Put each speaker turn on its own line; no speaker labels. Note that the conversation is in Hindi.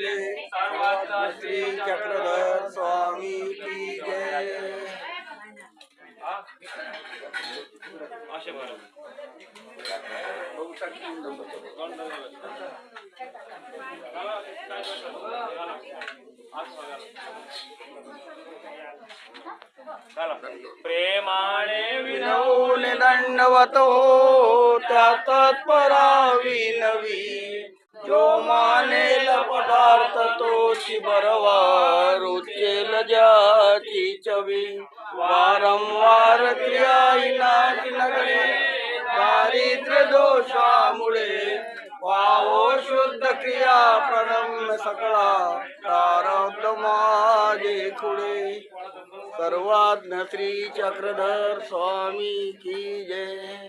सर्वत्र श्री चक्रधर स्वामी की जय
प्रेमाने
विनवून दंडवत त्या तत्परा विनवी जो मानेल पदार्थ तोची बरवा रुचेल ज्याची चवी वारंवार क्रिया इनाची नगरे दारिद्र्य दोषामुळे पावो शुद्ध क्रिया प्रणम्य सकळा प्रारब्ध माझे खुडे सर्वाज्ञ श्री चक्रधर स्वामी की जय।